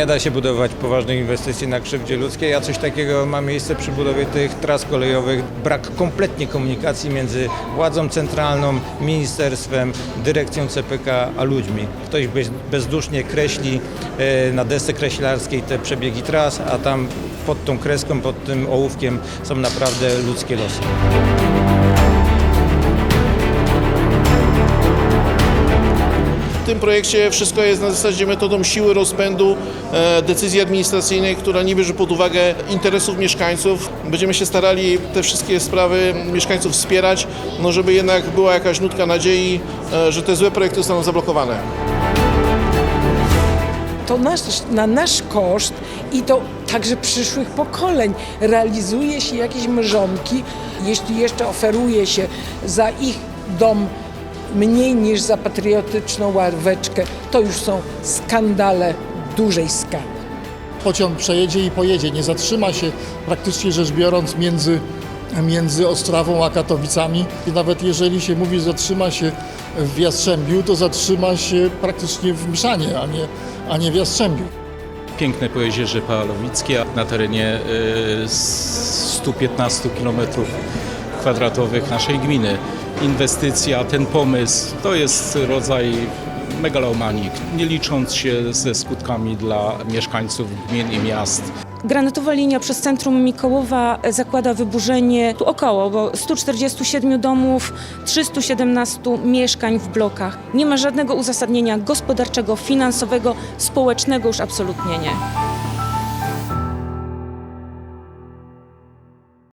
Nie da się budować poważnych inwestycji na krzywdzie ludzkiej, a coś takiego ma miejsce przy budowie tych tras kolejowych. Brak kompletnie komunikacji między władzą centralną, ministerstwem, dyrekcją CPK, a ludźmi. Ktoś bez, bezdusznie kreśli e, na desce kreślarskiej te przebiegi tras, a tam pod tą kreską, pod tym ołówkiem są naprawdę ludzkie losy. Projekcie wszystko jest na zasadzie metodą siły rozpędu e, decyzji administracyjnej, która nie bierze pod uwagę interesów mieszkańców. Będziemy się starali te wszystkie sprawy mieszkańców wspierać, no żeby jednak była jakaś nutka nadziei, e, że te złe projekty zostaną zablokowane. to nasz, na nasz koszt i to także przyszłych pokoleń realizuje się jakieś mrzonki. Jeśli jeszcze oferuje się za ich dom mniej niż za patriotyczną ławeczkę, to już są skandale dużej skali. pociąg przejedzie i pojedzie, nie zatrzyma się praktycznie rzecz biorąc między, między Ostrawą a Katowicami. I nawet jeżeli się mówi, że zatrzyma się w Jastrzębiu, to zatrzyma się praktycznie w Mszanie, a nie, a nie w Jastrzębiu. piękne pojezierze Pałowickie na terenie y, 115 km kwadratowych naszej gminy. Inwestycja, ten pomysł to jest rodzaj megalomanii, nie licząc się ze skutkami dla mieszkańców gmin i miast. Granatowa linia przez centrum Mikołowa zakłada wyburzenie tu około bo 147 domów, 317 mieszkań w blokach. Nie ma żadnego uzasadnienia gospodarczego, finansowego, społecznego już absolutnie nie.